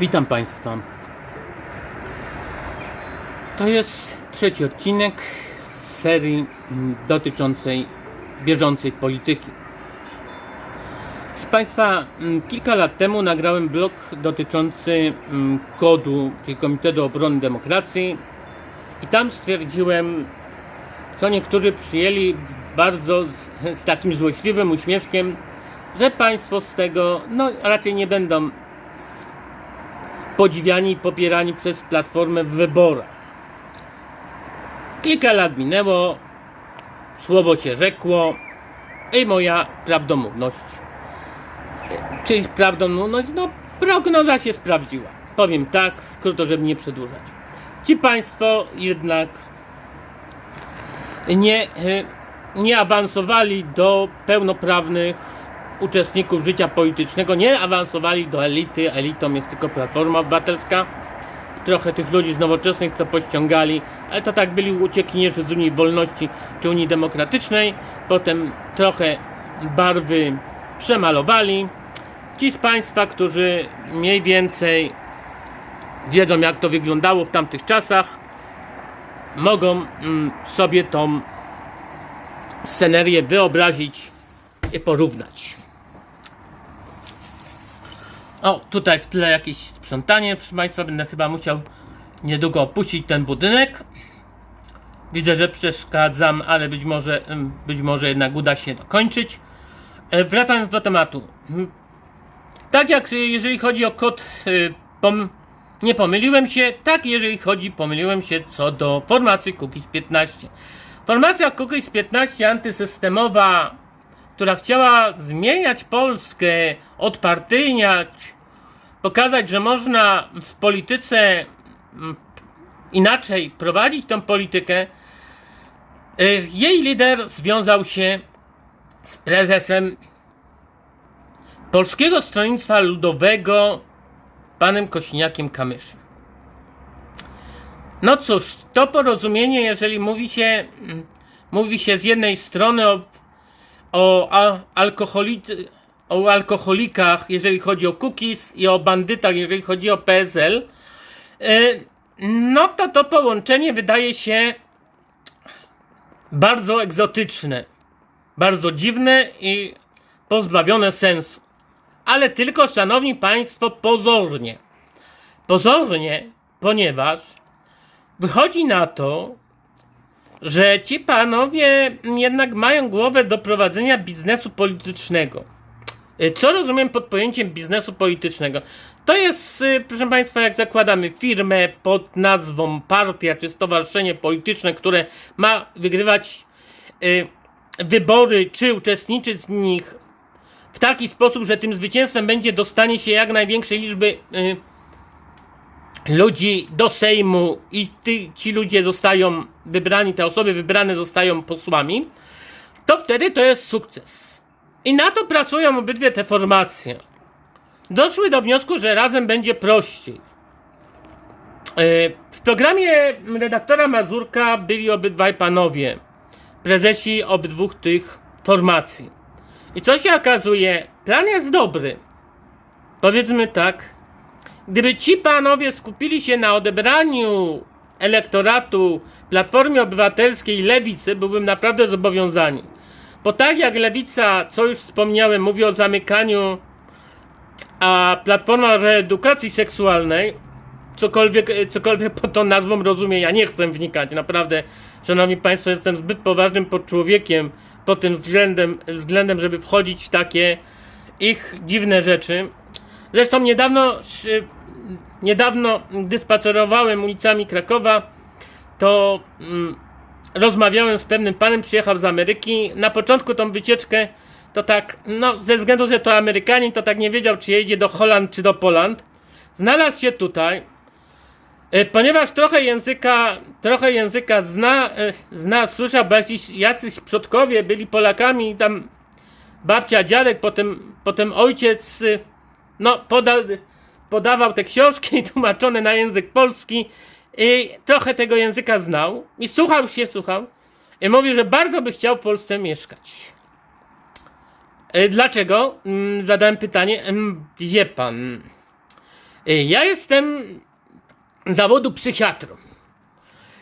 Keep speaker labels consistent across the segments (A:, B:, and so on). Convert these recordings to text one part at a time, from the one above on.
A: Witam Państwa. To jest trzeci odcinek z serii dotyczącej bieżącej polityki. Proszę Państwa, mm, kilka lat temu nagrałem blog dotyczący mm, kodu, czyli Komitetu Obrony Demokracji i tam stwierdziłem, co niektórzy przyjęli bardzo z, z takim złośliwym uśmieszkiem, że Państwo z tego no, raczej nie będą podziwiani i popierani przez Platformę w wyborach. Kilka lat minęło, słowo się rzekło i moja prawdomówność. Czyli prawdomówność, no prognoza się sprawdziła. Powiem tak, skróto, żeby nie przedłużać. Ci Państwo jednak nie, e, nie awansowali do pełnoprawnych uczestników życia politycznego, nie awansowali do elity. Elitą jest tylko Platforma Obywatelska. Trochę tych ludzi z nowoczesnych to pościągali, ale to tak byli uciekinierzy z Unii Wolności czy Unii Demokratycznej. Potem trochę barwy przemalowali. Ci z Państwa, którzy mniej więcej wiedzą jak to wyglądało w tamtych czasach, mogą mm, sobie tą scenerię wyobrazić i porównać. O, tutaj w tle jakieś sprzątanie, proszę Państwa, będę chyba musiał niedługo opuścić ten budynek. Widzę, że przeszkadzam, ale być może, być może jednak uda się dokończyć. E, Wracając do tematu. Mm, Tak jak y, jeżeli chodzi o kod, y, pom nie pomyliłem się, tak jeżeli chodzi, pomyliłem się co do formacji Cookies 15. Formacja Cookies 15 antysystemowa, która chciała zmieniać Polskę, odpartyjniać, pokazać, że można w polityce mm, inaczej prowadzić tą politykę. y, Jej lider związał się z prezesem Polskiego Stronnictwa Ludowego, panem Kośniakiem Kamyszem. No cóż, to porozumienie, jeżeli mówi się, mm, mówi się z jednej strony o, o, alkoholi, o alkoholikach, jeżeli chodzi o cookies, i o bandytach, jeżeli chodzi o PSL, y, no to to połączenie wydaje się bardzo egzotyczne, bardzo dziwne i pozbawione sensu. Ale tylko, szanowni państwo, pozornie. Pozornie, ponieważ wychodzi na to, że ci panowie jednak mają głowę do prowadzenia biznesu politycznego. Y, Co rozumiem pod pojęciem biznesu politycznego? To jest, y, proszę Państwa, jak zakładamy firmę pod nazwą partia czy stowarzyszenie polityczne, które ma wygrywać y, wybory czy uczestniczyć w nich w taki sposób, że tym zwycięstwem będzie dostanie się jak największej liczby ludzi do Sejmu i ty, ci ludzie zostają wybrani, te osoby wybrane zostają posłami, to wtedy to jest sukces. I na to pracują obydwie te formacje. Doszły do wniosku, że razem będzie prościej. E, W programie redaktora Mazurka byli obydwaj panowie, prezesi obydwu tych formacji. I co się okazuje? Plan jest dobry. Powiedzmy tak. Gdyby ci panowie skupili się na odebraniu elektoratu Platformie Obywatelskiej Lewicy, byłbym naprawdę zobowiązani. Bo tak jak Lewica, co już wspomniałem, mówi o zamykaniu, a Platforma reedukacji seksualnej, cokolwiek, cokolwiek pod tą nazwą rozumie, ja nie chcę wnikać, naprawdę, szanowni państwo, jestem zbyt poważnym człowiekiem pod tym względem, względem, żeby wchodzić w takie ich dziwne rzeczy. Zresztą niedawno, niedawno, gdy spacerowałem ulicami Krakowa, to mm, rozmawiałem z pewnym panem, przyjechał z Ameryki. Na początku tą wycieczkę to tak, no ze względu, że to Amerykanin, to tak nie wiedział, czy jedzie do Holand, czy do Poland. Znalazł się tutaj, e, ponieważ trochę języka, trochę języka zna, e, zna, słyszał, bo jacyś, jacyś przodkowie byli Polakami i tam babcia, dziadek, potem, potem ojciec, y, no, poda, podawał te książki tłumaczone na język polski i trochę tego języka znał i słuchał się, słuchał i mówił, że bardzo by chciał w Polsce mieszkać. Y, Dlaczego? Mm, Zadałem pytanie. Ym, Wie pan. Y, Ja jestem zawodu psychiatrą.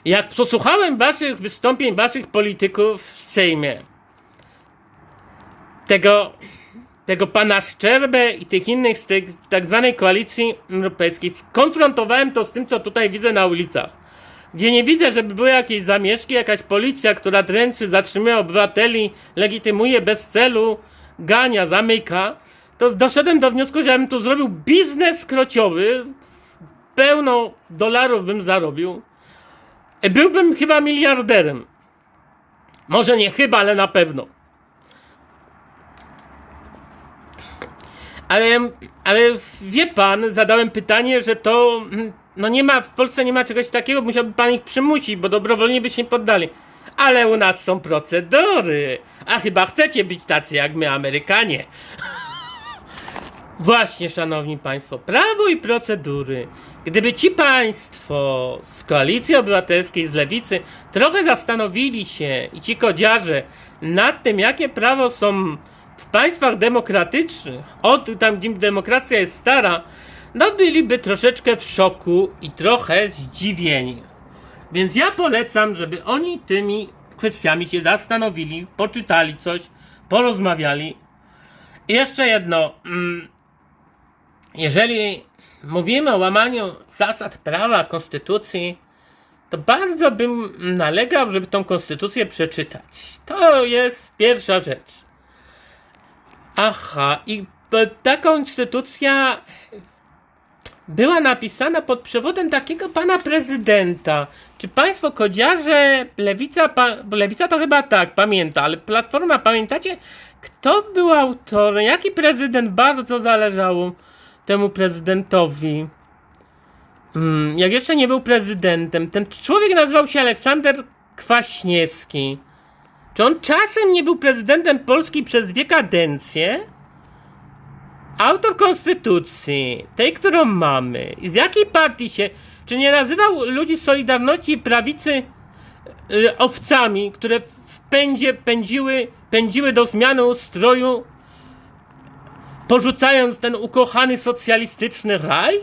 A: Jak posłuchałem waszych wystąpień, waszych polityków w Sejmie, tego, tego pana Szczerbę i tych innych z tej tak zwanej koalicji europejskiej, skonfrontowałem to z tym, co tutaj widzę na ulicach. Gdzie nie widzę, żeby były jakieś zamieszki, jakaś policja, która dręczy, zatrzymuje obywateli, legitymuje bez celu, gania, zamyka, to doszedłem do wniosku, że ja bym tu zrobił biznes krociowy, pełno dolarów bym zarobił. Byłbym chyba miliarderem. Może nie chyba, ale na pewno. Ale, ale wie pan, zadałem pytanie, że to. mm, No nie ma, w Polsce nie ma czegoś takiego, musiałby pan ich przymusić, bo dobrowolnie by się poddali. Ale u nas są procedury. A chyba chcecie być tacy jak my, Amerykanie. Właśnie, szanowni państwo, prawo i procedury. Gdyby ci państwo z koalicji obywatelskiej, z lewicy, trochę zastanowili się i ci kodziarze nad tym, jakie prawo są w państwach demokratycznych, od tam, gdzie demokracja jest stara, no byliby troszeczkę w szoku i trochę zdziwieni. Więc ja polecam, żeby oni tymi kwestiami się zastanowili, poczytali coś, porozmawiali. I jeszcze jedno. mm, Jeżeli mówimy o łamaniu zasad prawa, konstytucji, to bardzo bym nalegał, żeby tą konstytucję przeczytać. To jest pierwsza rzecz. Aha, i ta konstytucja była napisana pod przewodem takiego pana prezydenta. Czy państwo kodziarze, lewica, pa, lewica to chyba tak, pamięta, ale platforma, pamiętacie, kto był autorem, jaki prezydent bardzo zależało temu prezydentowi? Mm, jak jeszcze nie był prezydentem, ten człowiek nazywał się Aleksander Kwaśniewski. Czy on czasem nie był prezydentem Polski przez dwie kadencje? Autor konstytucji, tej, którą mamy, z jakiej partii się. Czy nie nazywał ludzi Solidarności i prawicy y, owcami, które w pędzie pędziły, pędziły do zmiany ustroju, porzucając ten ukochany socjalistyczny raj?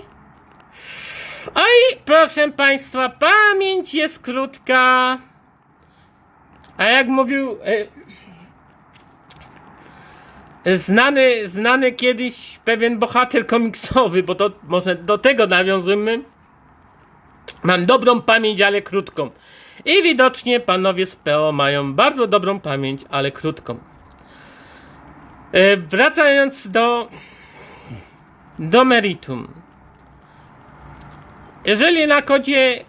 A: Oj, proszę Państwa, pamięć jest krótka. A jak mówił e, znany, znany kiedyś pewien bohater komiksowy, bo to może do tego nawiązujemy. Mam dobrą pamięć, ale krótką. I widocznie panowie z PO mają bardzo dobrą pamięć, ale krótką. E, wracając do, do meritum. Jeżeli na kodzie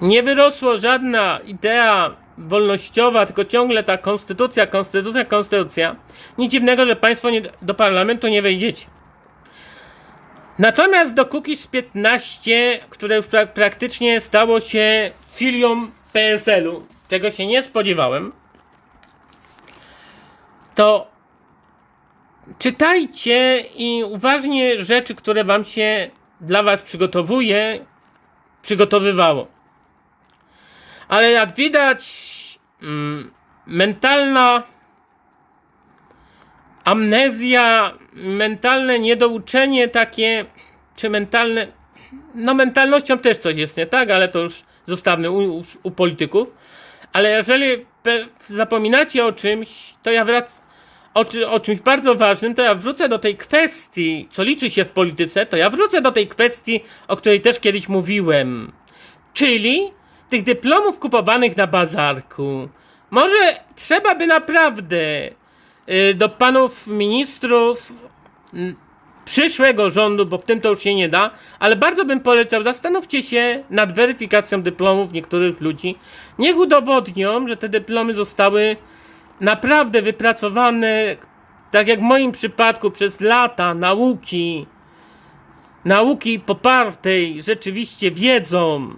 A: nie wyrosła żadna idea wolnościowa, tylko ciągle ta konstytucja, konstytucja, konstytucja, nic dziwnego, że państwo nie, do parlamentu nie wejdziecie. Natomiast do Kukiz 15, które już pra- praktycznie stało się filią PSL-u, czego się nie spodziewałem, to czytajcie i uważnie rzeczy, które wam się dla was przygotowuje, przygotowywało. Ale jak widać, mm, mentalna amnezja, mentalne niedouczenie takie, czy mentalne, no mentalnością też coś jest nie tak, ale to już zostawmy u, u, polityków. Ale jeżeli zapominacie o czymś, to ja wracam o, o czymś bardzo ważnym, to ja wrócę do tej kwestii, co liczy się w polityce, to ja wrócę do tej kwestii, o której też kiedyś mówiłem. Czyli tych dyplomów kupowanych na bazarku. Może trzeba by naprawdę y, do panów ministrów przyszłego rządu, bo w tym to już się nie da, ale bardzo bym polecał, zastanówcie się nad weryfikacją dyplomów niektórych ludzi. Niech udowodnią, że te dyplomy zostały naprawdę wypracowane, tak jak w moim przypadku, przez lata nauki, nauki popartej rzeczywiście wiedzą,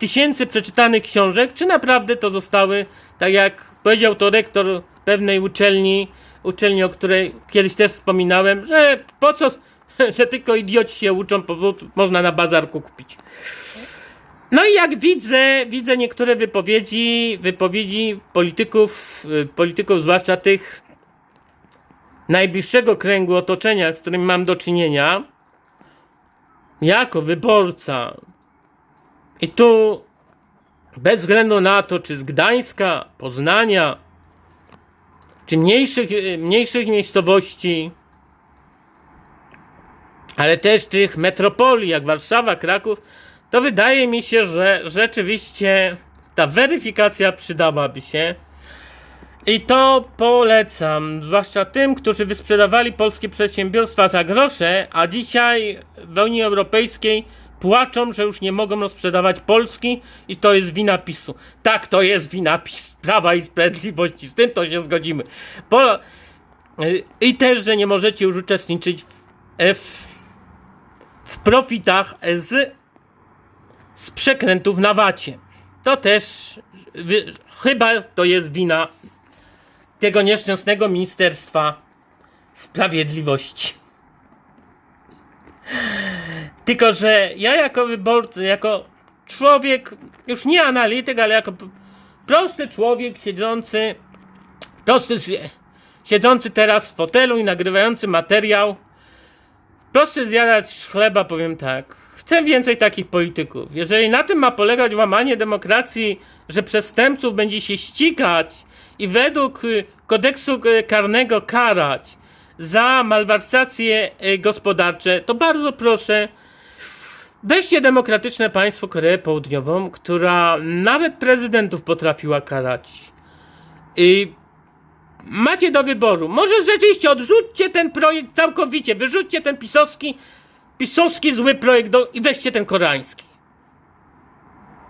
A: tysięcy przeczytanych książek, czy naprawdę to zostały, tak jak powiedział to rektor pewnej uczelni, uczelni, o której kiedyś też wspominałem, że po co, że tylko idioci się uczą, prostu można na bazarku kupić. No i jak widzę, widzę niektóre wypowiedzi, wypowiedzi polityków, y, polityków zwłaszcza tych najbliższego kręgu otoczenia, z którym mam do czynienia, jako wyborca, i tu bez względu na to, czy z Gdańska, Poznania, czy mniejszych, mniejszych miejscowości, ale też tych metropolii jak Warszawa, Kraków, to wydaje mi się, że rzeczywiście ta weryfikacja przydałaby się. I to polecam, zwłaszcza tym, którzy wysprzedawali polskie przedsiębiorstwa za grosze, a dzisiaj w Unii Europejskiej płaczą, że już nie mogą rozprzedawać Polski i to jest wina PiSu. Tak, to jest wina PiS, Prawa i Sprawiedliwości, z tym to się zgodzimy. Po, I też, że nie możecie już uczestniczyć w, w, w profitach z, z przekrętów na wacie. To też wy, chyba to jest wina tego nieszczęsnego Ministerstwa Sprawiedliwości. Tylko, że ja jako wyborca, jako człowiek, już nie analityk, ale jako prosty człowiek siedzący, prosty, siedzący teraz w fotelu i nagrywający materiał, prosty zjadać chleba, powiem tak. Chcę więcej takich polityków. Jeżeli na tym ma polegać łamanie demokracji, że przestępców będzie się ścigać i według y, kodeksu y, karnego karać za malwersacje y, gospodarcze, to bardzo proszę, weźcie demokratyczne państwo Koreę Południową, która nawet prezydentów potrafiła karać. I macie do wyboru. Może rzeczywiście odrzućcie ten projekt całkowicie, wyrzućcie ten pisowski, pisowski zły projekt do, i weźcie ten koreański.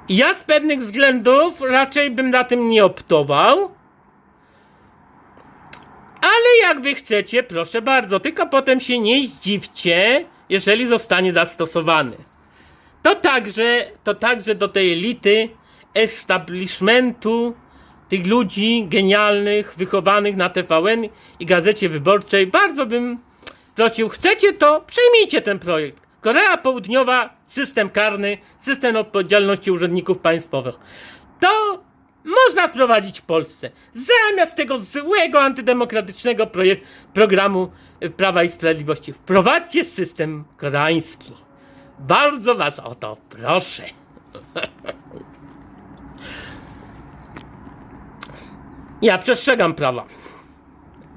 A: Ja z pewnych względów raczej bym na tym nie optował. Ale jak wy chcecie, proszę bardzo, tylko potem się nie zdziwcie, jeżeli zostanie zastosowany. To także, to także do tej elity, establishmentu, tych ludzi genialnych, wychowanych na TVN i Gazecie Wyborczej, bardzo bym prosił, chcecie to, przyjmijcie ten projekt. Korea Południowa, system karny, system odpowiedzialności urzędników państwowych. To można wprowadzić w Polsce. Zamiast tego złego, antydemokratycznego programu y, Prawa i Sprawiedliwości. Wprowadźcie system koreański. Bardzo was o to proszę. Ja przestrzegam prawa.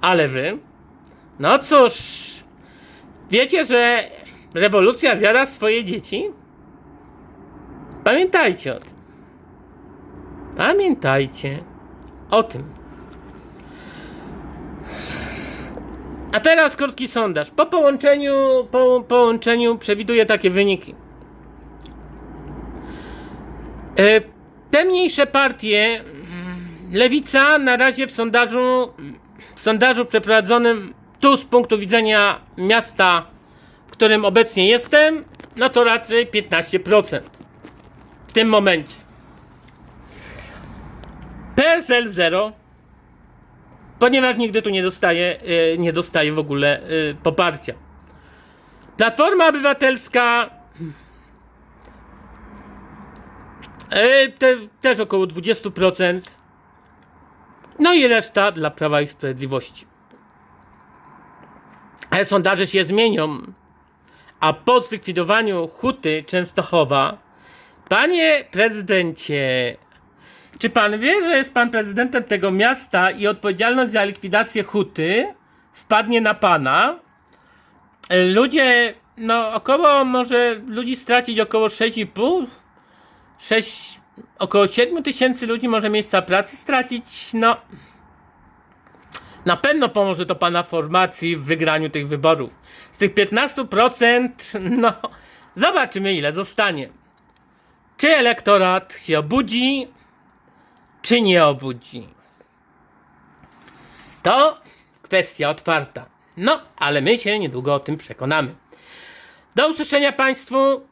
A: Ale wy? No cóż. Wiecie, że rewolucja zjada swoje dzieci? Pamiętajcie o tym. Pamiętajcie o tym. A teraz krótki sondaż. Po połączeniu, po połączeniu przewiduję takie wyniki. E, Te mniejsze partie, mm, lewica na razie w sondażu, w sondażu przeprowadzonym tu z punktu widzenia miasta, w którym obecnie jestem, no to raczej 15%. W tym momencie. PSL 0, ponieważ nigdy tu nie dostaje, y, nie dostaje w ogóle y, poparcia. Platforma Obywatelska y, te, też około 20%. No i reszta dla Prawa i Sprawiedliwości. Ale sondaże się zmienią. A po zlikwidowaniu Huty Częstochowa, panie prezydencie, czy pan wie, że jest pan prezydentem tego miasta i odpowiedzialność za likwidację huty spadnie na pana? E, Ludzie, no około, może ludzi stracić około 6,5, 6, około 7 tysięcy ludzi może miejsca pracy stracić, no. Na pewno pomoże to pana formacji w wygraniu tych wyborów. Z tych 15%, no, zobaczymy ile zostanie. Czy elektorat się obudzi, czy nie obudzi? To kwestia otwarta. No, ale my się niedługo o tym przekonamy. Do usłyszenia Państwu.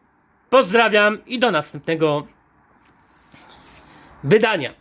A: Pozdrawiam i do następnego wydania.